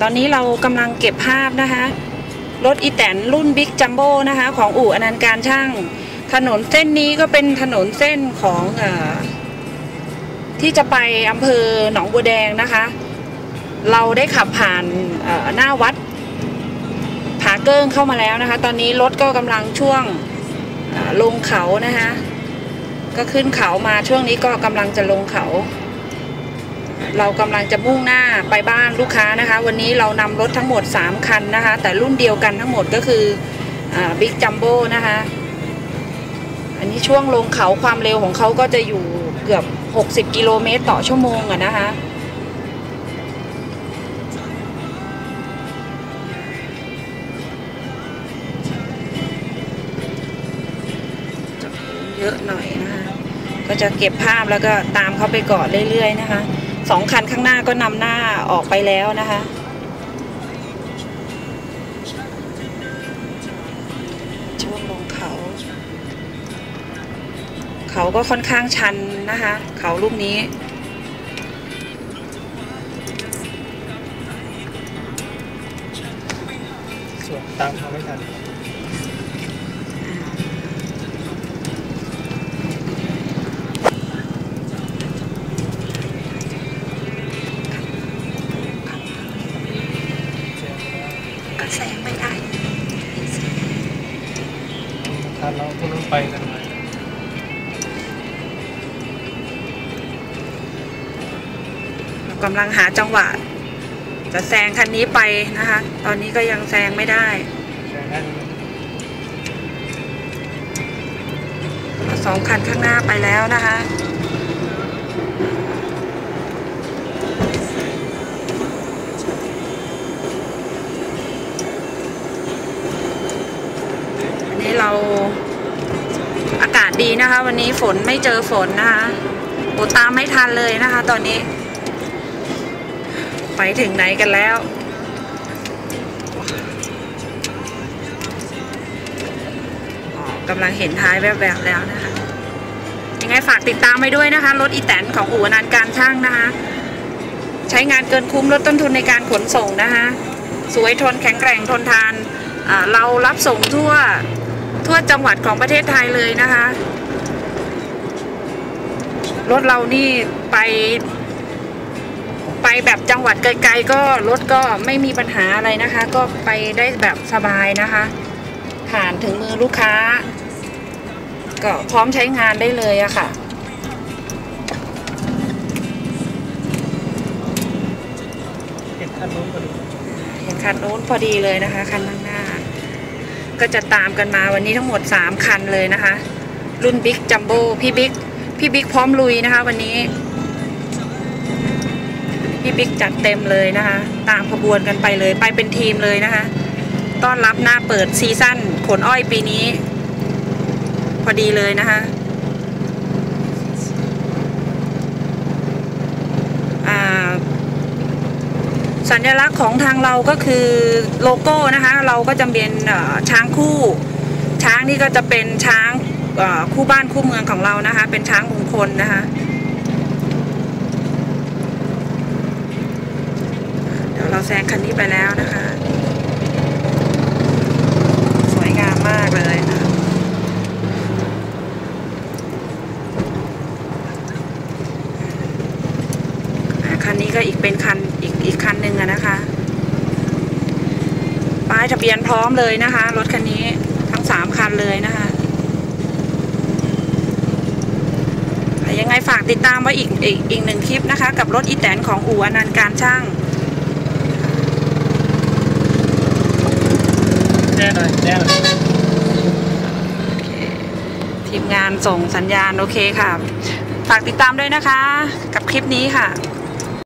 ตอนนี้เรากำลังเก็บภาพนะคะ รถอีแตนรุ่นบิ๊กจัมโบ้นะคะ ของอู่อนันต์การช่าง ถนนเส้นนี้ก็เป็นถนนเส้นของอที่จะไปอำเภอหนองบัวแดงนะคะ เราได้ขับผ่านหน้าวัดผาเกิ้งเข้ามาแล้วนะคะ ตอนนี้รถก็กำลังช่วงลงเขานะคะ ก็ขึ้นเขามาช่วงนี้ก็กำลังจะลงเขา เรากำลังจะมุ่งหน้าไปบ้านลูกค้านะคะ วันนี้เรานำรถทั้งหมด 3 คันนะคะ แต่รุ่นเดียวกันทั้งหมดก็คือบิ๊กจัมโบ้นะคะ อันนี้ช่วงลงเขาความเร็วของเขาก็จะอยู่เกือบ 60 กิโลเมตรต่อชั่วโมงอะนะคะจะเยอะหน่อยนะคะ ก็จะเก็บภาพแล้วก็ตามเขาไปก่อนเรื่อยๆนะคะ สองคันข้างหน้าก็นำหน้าออกไปแล้วนะคะ ช่วงลงเขา เขาก็ค่อนข้างชันนะคะ เขาลูกนี้ส่วนตามเขาไม่ทัน ก็แซงไม่ได้ทันเราพวกนั้นไปกันมาเรากำลังหาจังหวะ จะแซงคันนี้ไปนะคะ ตอนนี้ก็ยังแซงไม่ได้แค่นั้นสองคันข้างหน้าไปแล้วนะคะ วันนี้เรา อากาศดีนะคะ วันนี้ฝนไม่เจอฝนนะคะโอตามไม่ทันเลยนะคะ ตอนนี้ ไปถึงไหนกันแล้วอ๋อกำลังเห็นท้ายแวบๆแล้วนะคะ ยังไงฝากติดตามไปด้วยนะคะ รถอีแตนของอู่อนันต์การช่างนะคะ ใช้งานเกินคุ้มลดต้นทุนในการขนส่งนะคะ สวยทนแข็งแกร่งทนทานเรารับส่งทั่ว ทั่วจังหวัดของประเทศไทยเลยนะคะ รถเรานี่ไป ไปแบบจังหวัดไกลๆ ก็รถก็ไม่มีปัญหาอะไรนะคะ ก็ไปได้แบบสบายนะคะ ผ่านถึงมือลูกค้า ก็พร้อมใช้งานได้เลยอะค่ะเห็นคันนู้นพอดีเห็นคันโน้นพอดีเลยนะคะคันข้างหน้า ก็จะตามกันมาวันนี้ทั้งหมด 3 คันเลยนะคะ รุ่นบิ๊กจัมโบ้พี่บิ๊กพี่บิ๊กพร้อมลุยนะคะ วันนี้ พี่บิ๊กจัดเต็มเลยนะคะ ตามขบวนกันไปเลย ไปเป็นทีมเลยนะคะ ต้อนรับหน้าเปิดซีซั่นขนอ้อยปีนี้ พอดีเลยนะคะ อ่า สัญลักษณ์ของทางเราก็คือโลโก้นะคะเราก็จะเป็นช้างคู่ ช้างนี่ก็จะเป็นช้างคู่บ้านคู่เมืองของเรานะคะ เป็นช้างมงคลนะคะเดี๋ยวเราแซงคันนี้ไปแล้วนะคะ สวยงามมากเลยนะอะคันนี้ ก็อีกเป็นคันอีกอีกคันหนึ่งอะนะคะ ป้ายทะเบียนพร้อมเลยนะคะ รถคันนี้ทั้งสามคันเลยนะคะอะยังไงฝากติดตามไว้อีกอีกอีกหนึ่งคลิปนะคะ กับรถอีแตนของอู่อนันต์การช่างแน่หน่อยแน่หน่อยทีมงานส่งสัญญาณโอเคค่ะ ฝากติดตามด้วยนะคะ กับคลิปนี้ค่ะ